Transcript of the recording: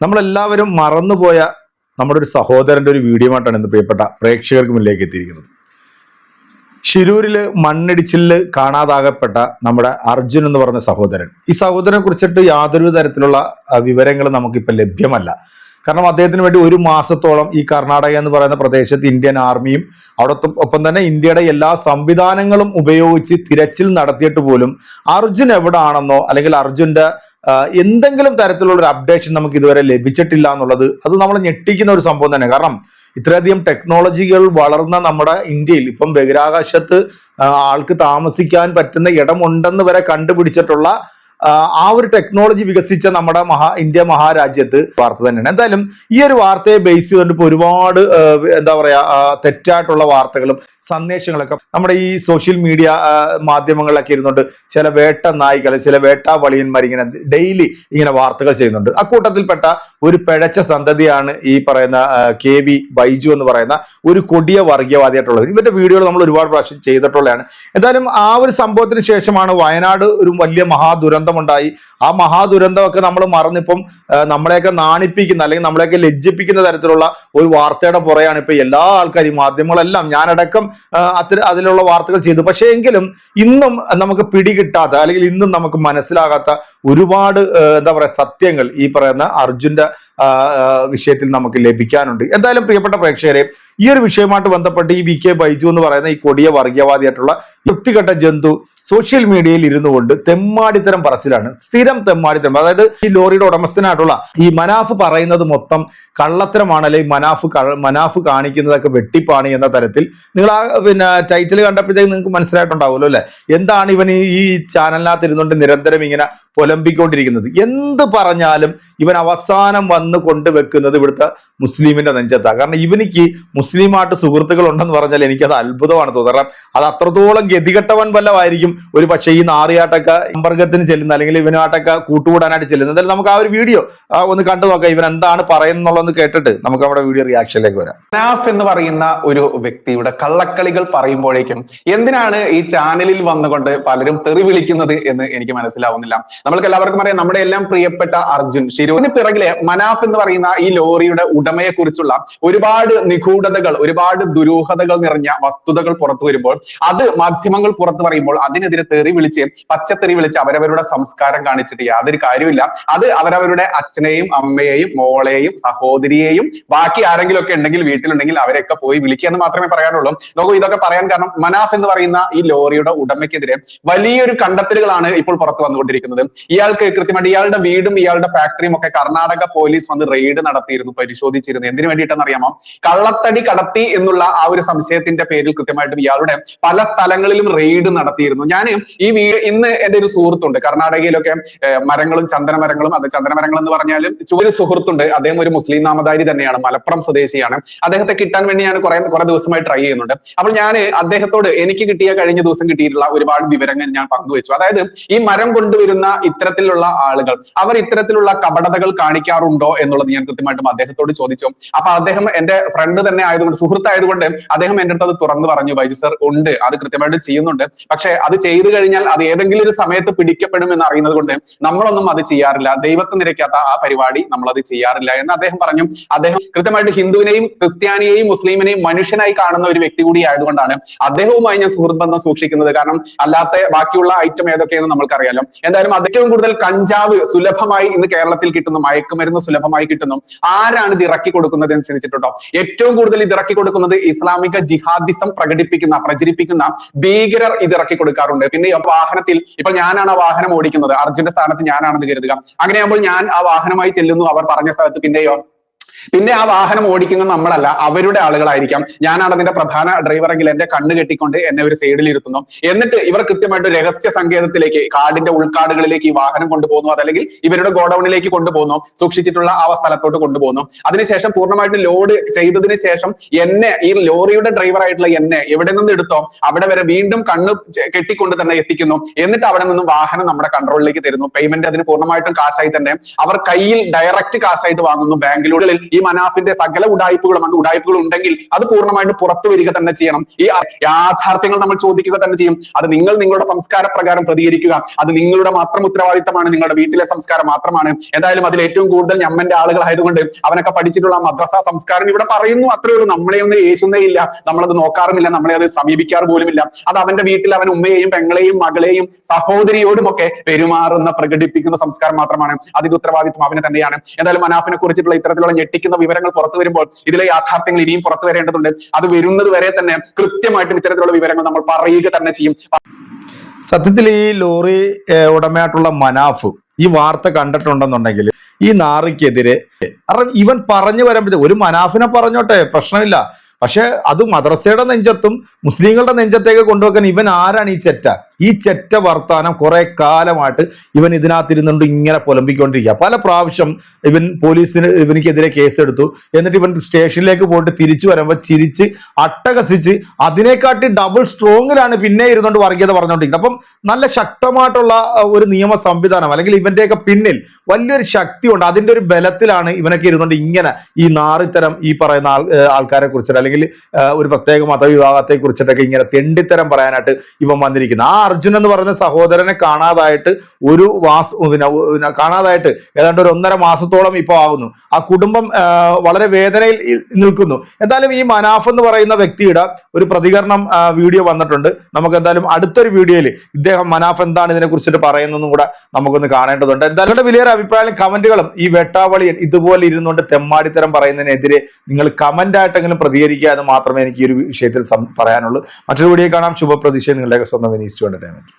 നമ്മളെല്ലാവരും മറന്നുപോയ നമ്മുടെ ഒരു സഹോദരന്റെ ഒരു വീഡിയോ ആയിട്ടാണ് ഇന്ന് പ്രിയപ്പെട്ട പ്രേക്ഷകർക്ക് മുന്നിലേക്ക് എത്തിയിരിക്കുന്നത്. ഷിരൂരിൽ മണ്ണിടിച്ചിലിൽ കാണാതാകപ്പെട്ട നമ്മുടെ അർജുൻ എന്ന് പറഞ്ഞ സഹോദരൻ. ഈ സഹോദരനെ കുറിച്ചിട്ട് യാതൊരു തരത്തിലുള്ള വിവരങ്ങൾ നമുക്കിപ്പോൾ ലഭ്യമല്ല. കാരണം അദ്ദേഹത്തിന് വേണ്ടി ഒരു മാസത്തോളം ഈ കർണാടക എന്ന് പറയുന്ന പ്രദേശത്ത് ഇന്ത്യൻ ആർമിയും അവിടെ ഒപ്പം തന്നെ ഇന്ത്യയുടെ എല്ലാ സംവിധാനങ്ങളും ഉപയോഗിച്ച് തിരച്ചിൽ നടത്തിയിട്ട് പോലും അർജുൻ എവിടാണെന്നോ അല്ലെങ്കിൽ അർജുന്റെ ആ, എന്തെങ്കിലും തരത്തിലുള്ള ഒരു അപ്ഡേഷൻ നമുക്ക് ഇതുവരെ ലഭിച്ചിട്ടില്ല എന്നുള്ളത് അത് നമ്മൾ ഞെട്ടിക്കുന്ന ഒരു സംഭവം തന്നെ. കാരണം ഇത്രയധികം ടെക്നോളജികൾ വളർന്ന നമ്മുടെ ഇന്ത്യയിൽ ഇപ്പം ബഹിരാകാശത്ത് ആൾക്ക് താമസിക്കാൻ പറ്റുന്ന ഇടമുണ്ടെന്ന് വരെ കണ്ടുപിടിച്ചിട്ടുള്ള ആ, ഒരു ടെക്നോളജി വികസിച്ച നമ്മുടെ മഹാ ഇന്ത്യ മഹാരാജ്യത്ത് വാർത്ത തന്നെയാണ്. എന്തായാലും ഈ ഒരു വാർത്തയെ ബേസ് ചെയ്തുകൊണ്ട് ഇപ്പോൾ ഒരുപാട് എന്താ പറയുക തെറ്റായിട്ടുള്ള വാർത്തകളും സന്ദേശങ്ങളൊക്കെ നമ്മുടെ ഈ സോഷ്യൽ മീഡിയ മാധ്യമങ്ങളിലൊക്കെ ഇരുന്നുകൊണ്ട് ചില വേട്ട നായ്ക്കൾ ചില വേട്ടാ വളിയന്മാർ ഇങ്ങനെ ഡെയിലി ഇങ്ങനെ വാർത്തകൾ ചെയ്യുന്നുണ്ട്. അക്കൂട്ടത്തിൽപ്പെട്ട ഒരു പിഴച്ച സന്തതിയാണ് ഈ പറയുന്ന കെ വി ബൈജു എന്ന് പറയുന്ന ഒരു കൊടിയ വർഗീയവാദിയായിട്ടുള്ളത് ഇവരുടെ വീഡിയോകൾ നമ്മൾ ഒരുപാട് പ്രാവശ്യം ചെയ്തിട്ടുള്ളതാണ്. എന്തായാലും ആ ഒരു സംഭവത്തിന് ശേഷമാണ് വയനാട് ഒരു വലിയ മഹാദുരന്തമുണ്ടായി ആ മഹാദുരന്തമൊക്കെ നമ്മൾ മറന്നിപ്പം നമ്മളെയൊക്കെ നാണിപ്പിക്കുന്ന അല്ലെങ്കിൽ നമ്മളെയൊക്കെ ലജ്ജിപ്പിക്കുന്ന തരത്തിലുള്ള ഒരു വാർത്തയുടെ പുറയാണ് ഇപ്പൊ എല്ലാ ആൾക്കാരും മാധ്യമങ്ങളെല്ലാം. ഞാനടക്കം അത്ര അതിലുള്ള വാർത്തകൾ ചെയ്തു. പക്ഷേ എങ്കിലും ഇന്നും നമുക്ക് പിടികിട്ടാത്ത അല്ലെങ്കിൽ ഇന്നും നമുക്ക് മനസ്സിലാകാത്ത ഒരുപാട് എന്താ പറയുക സത്യങ്ങൾ ഈ പറയുന്ന അർജുന്റെ വിഷയത്തിൽ നമുക്ക് ലഭിക്കാനുണ്ട്. എന്തായാലും പ്രിയപ്പെട്ട പ്രേക്ഷകരെ ഈ ഒരു വിഷയമായിട്ട് ബന്ധപ്പെട്ട് ഈ വി കെ ബൈജു എന്ന് പറയുന്ന ഈ കൊടിയ വർഗീയവാദിയായിട്ടുള്ള വൃത്തികെട്ട ജന്തു സോഷ്യൽ മീഡിയയിൽ ഇരുന്നു കൊണ്ട് തെമ്മാടിത്തരം പറച്ചിലാണ്. സ്ഥിരം തെമ്മാടിത്തരം. അതായത് ഈ ലോറിയുടെ ഉടമസ്ഥനായിട്ടുള്ള ഈ മനാഫ് പറയുന്നത് മൊത്തം കള്ളത്തരമാണ് അല്ലെങ്കിൽ മനാഫ് മനാഫ് കാണിക്കുന്നതൊക്കെ വെട്ടിപ്പാണ് എന്ന തരത്തിൽ നിങ്ങൾ ആ പിന്നെ ടൈറ്റിൽ കണ്ടപ്പോഴത്തേക്ക് നിങ്ങൾക്ക് മനസ്സിലായിട്ടുണ്ടാവുമല്ലോ അല്ലെ? എന്താണ് ഇവൻ ഈ- ചാനലിനകത്ത് ഇരുന്നുകൊണ്ട് നിരന്തരം ഇങ്ങനെ പൊലമ്പിക്കൊണ്ടിരിക്കുന്നത്? എന്ത് പറഞ്ഞാലും ഇവൻ അവസാനം വന്ന് കൊണ്ടുവെക്കുന്നത് ഇവിടുത്തെ മുസ്ലിമിന്റെ നെഞ്ചത്താണ് കാരണം ഇവനിക്ക് മുസ്ലിമായിട്ട് സുഹൃത്തുക്കൾ ഉണ്ടെന്ന് പറഞ്ഞാൽ എനിക്കത് അത്ഭുതമാണ് തോന്നുന്നത്. കാരണം അത് അത്രത്തോളം ഗതികെട്ടവൻ വല്ലതായിരിക്കും ഒരു പക്ഷേ ഈ നാറിയാട്ടൊക്കെ സമ്പർക്കത്തിന് ചെല്ലുന്ന അല്ലെങ്കിൽ ഇവനാട്ടൊക്കെ കൂട്ടുകൂടാനായിട്ട് ചെല്ലുന്നത്. എന്തായാലും നമുക്ക് ആ ഒരു വീഡിയോ ഒന്ന് കണ്ടു നോക്കാം ഇവൻ എന്താണ് പറയുന്നുള്ളതെന്ന് കേട്ടിട്ട് നമുക്ക് നമ്മുടെ വീഡിയോ റിയാക്ഷനിലേക്ക് വരാം. നാഫ് എന്ന് പറയുന്ന ഒരു വ്യക്തിയുടെ കള്ളക്കളികൾ പറയുമ്പോഴേക്കും എന്തിനാണ് ഈ ചാനലിൽ വന്നുകൊണ്ട് പലരും തെറി വിളിക്കുന്നത് എന്ന് എനിക്ക് മനസ്സിലാവുന്നില്ല. നമ്മൾക്ക് എല്ലാവർക്കും അറിയാം നമ്മുടെ എല്ലാം പ്രിയപ്പെട്ട അർജുൻ ശിരോന് പിറകിലെ മനാഫ് എന്ന് പറയുന്ന ഈ ലോറിയുടെ ഉടമയെ കുറിച്ചുള്ള ഒരുപാട് നിഗൂഢതകൾ ഒരുപാട് ദുരൂഹതകൾ നിറഞ്ഞ വസ്തുതകൾ പുറത്തു വരുമ്പോൾ അത് മാധ്യമങ്ങൾ പുറത്തു പറയുമ്പോൾ അതിനെതിരെ തെറി വിളിച്ച് പച്ചത്തെറി വിളിച്ച് അവരവരുടെ സംസ്കാരം കാണിച്ചിട്ട് യാതൊരു കാര്യമില്ല അത് അവരവരുടെ അച്ഛനെയും അമ്മയെയും മോളെയും സഹോദരിയെയും ബാക്കി ആരെങ്കിലും ഒക്കെ ഉണ്ടെങ്കിൽ വീട്ടിലുണ്ടെങ്കിൽ അവരെയൊക്കെ പോയി വിളിക്കുക എന്ന് മാത്രമേ പറയാനുള്ളൂ. നോക്കൂ ഇതൊക്കെ പറയാൻ കാരണം മനാഫ് എന്ന് പറയുന്ന ഈ ലോറിയുടെ ഉടമയ്ക്കെതിരെ വലിയൊരു കണ്ടെത്തലുകളാണ് ഇപ്പോൾ പുറത്തു വന്നുകൊണ്ടിരിക്കുന്നത്. ഇയാൾക്ക് കൃത്യമായിട്ട് ഇയാളുടെ വീടും ഇയാളുടെ ഫാക്ടറിയും ഒക്കെ കർണാടക പോലീസ് വന്ന് റെയ്ഡ് നടത്തിയിരുന്നു പരിശോധിച്ചിരുന്നു. എന്തിനു വേണ്ടിയിട്ടെന്ന് അറിയാമോ? കള്ളത്തടി കടത്തി എന്നുള്ള ആ ഒരു സംശയത്തിന്റെ പേരിൽ കൃത്യമായിട്ടും ഇയാളുടെ പല സ്ഥലങ്ങളിലും റെയ്ഡ് നടത്തിയിരുന്നു. ഞാൻ ഈ ഇന്ന് എന്റെ ഒരു സുഹൃത്തുണ്ട്. കർണാടകയിലൊക്കെ മരങ്ങളും ചന്ദനമരങ്ങളും അത് ചന്ദനമരങ്ങൾ എന്ന് പറഞ്ഞാലും ഒരു സുഹൃത്തുണ്ട്. അദ്ദേഹം ഒരു മുസ്ലിം നാമധാരി തന്നെയാണ് മലപ്പുറം സ്വദേശിയാണ്. അദ്ദേഹത്തെ കിട്ടാൻ വേണ്ടി ഞാൻ കുറെ കുറെ ദിവസമായി ട്രൈ ചെയ്യുന്നുണ്ട്. അപ്പോൾ ഞാൻ അദ്ദേഹത്തോട് എനിക്ക് കിട്ടിയ കഴിഞ്ഞ ദിവസം കിട്ടിയിട്ടുള്ള ഒരുപാട് വിവരങ്ങൾ ഞാൻ പങ്കുവെച്ചു. അതായത് ഈ മരം കൊണ്ടുവരുന്ന ഇത്തരത്തിലുള്ള ആളുകൾ അവർ ഇത്തരത്തിലുള്ള കപടതകൾ കാണിക്കാറുണ്ടോ എന്നുള്ളത് ഞാൻ കൃത്യമായിട്ടും അദ്ദേഹത്തോട് ചോദിച്ചു. അപ്പൊ അദ്ദേഹം എന്റെ ഫ്രണ്ട് തന്നെ ആയതുകൊണ്ട് സുഹൃത്തായതുകൊണ്ട് അദ്ദേഹം എന്റെ അടുത്ത് അത് തുറന്നു പറഞ്ഞു വൈജു സർ ഉണ്ട്. അത് കൃത്യമായിട്ട് ചെയ്യുന്നുണ്ട്. പക്ഷേ അത് ചെയ്തു കഴിഞ്ഞാൽ അത് ഏതെങ്കിലും ഒരു സമയത്ത് പിടിക്കപ്പെടും എന്ന് അറിയുന്നത് കൊണ്ട് നമ്മളൊന്നും അത് ചെയ്യാറില്ല. ദൈവത്തെ നിരക്കാത്ത ആ പരിപാടി നമ്മൾ അത് ചെയ്യാറില്ല എന്ന് അദ്ദേഹം പറഞ്ഞു. അദ്ദേഹം കൃത്യമായിട്ട് ഹിന്ദുവിനെയും ക്രിസ്ത്യാനിയെയും മുസ്ലിമിനെയും മനുഷ്യനായി കാണുന്ന ഒരു വ്യക്തി കൂടി ആയതുകൊണ്ടാണ് അദ്ദേഹവുമായി ഞാൻ സുഹൃത്ത് ബന്ധം സൂക്ഷിക്കുന്നത്. കാരണം അല്ലാത്ത ബാക്കിയുള്ള ഐറ്റം ഏതൊക്കെയെന്ന് നമ്മൾക്കറിയാലോ. എന്തായാലും ഏറ്റവും കൂടുതൽ കഞ്ചാവ് സുലഭമായി ഇന്ന് കേരളത്തിൽ കിട്ടുന്നു. മയക്കുമരുന്ന് സുലഭമായി കിട്ടുന്നു. ആരാണ് ഇത് ഇറക്കി കൊടുക്കുന്നത് എന്ന് ചിന്തിച്ചിട്ടുണ്ടോ? ഏറ്റവും കൂടുതൽ ഇത് ഇറക്കി കൊടുക്കുന്നത് ഇസ്ലാമിക ജിഹാദിസം പ്രകടിപ്പിക്കുന്ന പ്രചരിപ്പിക്കുന്ന ഭീകരർ ഇത് ഇറക്കി കൊടുക്കാറുണ്ട്. പിന്നെ ഈ വാഹനത്തിൽ ഇപ്പൊ ഞാനാണ് ആ വാഹനം ഓടിക്കുന്നത്. അർജുന്റെ സ്ഥാനത്ത് ഞാനാണെന്ന് കരുതുക. അങ്ങനെയാകുമ്പോൾ ഞാൻ ആ വാഹനമായി ചെല്ലുന്നു. അവർ പറഞ്ഞ സ്ഥലത്ത് പിന്നെയോ പിന്നെ ആ വാഹനം ഓടിക്കുന്നത് നമ്മളല്ല അവരുടെ ആളുകളായിരിക്കാം. ഞാനാണ് അതിന്റെ പ്രധാന driver എങ്കിൽ എന്റെ കണ്ണ് കെട്ടിക്കൊണ്ട് എന്നെ ഒരു സൈഡിൽ ഇരുത്തുന്നു. എന്നിട്ട് ഇവർ കൃത്യമായിട്ട് രഹസ്യ സങ്കേതത്തിലേക്ക് കാടിന്റെ ഉൾക്കാടുകളിലേക്ക് ഈ വാഹനം കൊണ്ടുപോകുന്നു. അതല്ലെങ്കിൽ ഇവരുടെ ഗോഡൌണിലേക്ക് കൊണ്ടുപോകുന്നു. സൂക്ഷിച്ചിട്ടുള്ള ആ സ്ഥലത്തോട്ട് കൊണ്ടുപോകുന്നു. അതിനുശേഷം പൂർണമായിട്ട് ലോഡ് ചെയ്തതിന് ശേഷം എന്നെ ഈ ലോറിയുടെ ഡ്രൈവറായിട്ടുള്ള എന്നെ എവിടെ നിന്ന് എടുത്തോ അവിടെ വരെ വീണ്ടും കണ്ണ് കെട്ടിക്കൊണ്ട് തന്നെ എത്തിക്കുന്നു. എന്നിട്ട് അവിടെ നിന്നും വാഹനം നമ്മുടെ കൺട്രോളിലേക്ക് തരുന്നു. പേയ്മെന്റ് അതിന് പൂർണമായിട്ടും കാശായി തന്നെ. അവർ കയ്യിൽ ഡയറക്റ്റ് കാശായിട്ട് വാങ്ങുന്നു. ബാങ്കിലൂടെ ഈ മനാഫിന്റെ സകല ഉടായ്പകളും അങ്ങ് ഉടായിപ്പുകൾ ഉണ്ടെങ്കിൽ അത് പൂർണമായിട്ട് പുറത്തു വരിക തന്നെ ചെയ്യണം. ഈ യാഥാർത്ഥ്യങ്ങൾ നമ്മൾ ചോദിക്കുക തന്നെ ചെയ്യും. അത് നിങ്ങൾ നിങ്ങളുടെ സംസ്കാര പ്രകാരം പ്രതികരിക്കുക. അത് നിങ്ങളുടെ മാത്രം ഉത്തരവാദിത്തമാണ്. നിങ്ങളുടെ വീട്ടിലെ സംസ്കാരം മാത്രമാണ്. എന്തായാലും അതിൽ ഏറ്റവും കൂടുതൽ ഞമ്മന്റെ ആളുകളായതുകൊണ്ട് അവനൊക്കെ പഠിച്ചിട്ടുള്ള മദ്രസ സംസ്കാരം ഇവിടെ പറയുന്നു അത്രേ ഉള്ളൂ. നമ്മളെ ഒന്നും യേശുന്നേ ഇല്ല. നമ്മളത് നോക്കാറുമില്ല. നമ്മളെ അത് സമീപിക്കാറ് പോലുമില്ല. അത് അവന്റെ വീട്ടിൽ അവൻ ഉമ്മയെയും പെങ്ങളെയും മകളെയും സഹോദരിയോടും ഒക്കെ പെരുമാറുന്ന പ്രകടിപ്പിക്കുന്ന സംസ്കാരം മാത്രമാണ്. അതിന്റെ ഉത്തരവാദിത്വം അവന് തന്നെയാണ്. എന്തായാലും മനാഫിനെ കുറിച്ചിട്ടുള്ള ഇത്തരത്തിലുള്ള ഞെട്ടിക്കുന്ന വിവരങ്ങൾ പുറത്തു വരുമ്പോൾ ഇതിലെ യാഥാർത്ഥ്യങ്ങൾ ഇനിയും പുറത്തു വരേണ്ടതുണ്ട്. അത് വരുന്നത് വരെ തന്നെ കൃത്യമായിട്ടും ഇത്തരത്തിലുള്ള വിവരങ്ങൾ നമ്മൾ പറയുക തന്നെ ചെയ്യും. സത്യത്തിൽ ഈ ലോറി ഉടമയായിട്ടുള്ള മനാഫ് ഈ വാർത്ത കണ്ടിട്ടുണ്ടെന്നുണ്ടെങ്കിൽ ഈ നാറിക്കെതിരെ കാരണം ഇവൻ പറഞ്ഞു വരുമ്പോഴത്തെ ഒരു മനാഫിനെ പറഞ്ഞോട്ടെ പ്രശ്നമില്ല. പക്ഷെ അത് മദ്രസയുടെ നെഞ്ചത്തും മുസ്ലിങ്ങളുടെ നെഞ്ചത്തേക്ക് കൊണ്ടുവെക്കാൻ ഇവൻ ആരാണ് ഈ ചെറ്റ? ഈ ചെറ്റ വർത്താനം കുറെ കാലമായിട്ട് ഇവൻ ഇതിനകത്തിരുന്നുകൊണ്ട് ഇങ്ങനെ പുലമ്പിക്കൊണ്ടിരിക്കുക. പല പ്രാവശ്യം ഇവൻ പോലീസിന് ഇവനിക്കെതിരെ കേസെടുത്തു. എന്നിട്ട് ഇവൻ സ്റ്റേഷനിലേക്ക് പോയിട്ട് തിരിച്ചു വരുമ്പോൾ ചിരിച്ച് അട്ടകസിച്ച് അതിനെക്കാട്ടി ഡബിൾ സ്ട്രോങ്ങിലാണ് പിന്നെ ഇരുന്നുകൊണ്ട് വർഗീയത പറഞ്ഞുകൊണ്ടിരിക്കുന്നത് അപ്പം നല്ല ശക്തമായിട്ടുള്ള ഒരു നിയമ സംവിധാനം അല്ലെങ്കിൽ ഇവന്റെയൊക്കെ പിന്നിൽ വലിയൊരു ശക്തിയുണ്ട്. അതിന്റെ ഒരു ബലത്തിലാണ് ഇവനൊക്കെ ഇരുന്നുകൊണ്ട് ഇങ്ങനെ ഈ നാറിത്തരം ഈ പറയുന്ന ആൾക്കാരെ കുറിച്ചിട്ട് അല്ലെങ്കിൽ ഒരു പ്രത്യേക മതവിഭാഗത്തെ കുറിച്ചിട്ടൊക്കെ ഇങ്ങനെ തെണ്ടിത്തരം പറയാനായിട്ട് ഇവൻ വന്നിരിക്കുന്നത്. ആ അർജുൻ എന്ന് പറയുന്ന സഹോദരനെ കാണാതായിട്ട് ഒരു വാസ പിന്നെ കാണാതായിട്ട് ഏതാണ്ട് ഒരു ഒന്നര മാസത്തോളം ഇപ്പോൾ ആകുന്നു ആ കുടുംബം വളരെ വേദനയിൽ നിൽക്കുന്നു. എന്തായാലും ഈ മനാഫ് എന്ന് പറയുന്ന വ്യക്തിയുടെ ഒരു പ്രതികരണം വീഡിയോ വന്നിട്ടുണ്ട്. നമുക്ക് എന്തായാലും അടുത്തൊരു വീഡിയോയിൽ ഇദ്ദേഹം മനാഫ് എന്താണ് ഇതിനെ കുറിച്ചിട്ട് പറയുന്നതെന്നും കൂടെ നമുക്കൊന്ന് കാണേണ്ടതുണ്ട്. എന്തായാലും നിങ്ങളുടെ വലിയൊരു അഭിപ്രായം കമന്റുകളും ഈ വെട്ടാവളിയൻ ഇതുപോലെ ഇരുന്നുകൊണ്ട് തെമ്മാടിത്തരം പറയുന്നതിനെതിരെ നിങ്ങൾ കമന്റ് ആയിട്ടെങ്കിലും പ്രതികരിക്കുക എന്ന് മാത്രമേ എനിക്ക് ഈ ഒരു വിഷയത്തിൽ പറയാനുള്ളൂ. മറ്റൊരു വീഡിയോ കാണാം. ശുഭപ്രതീക്ഷ. നിങ്ങളുടെയൊക്കെ സ്വന്തം വിനീസ്റ്റ് damage.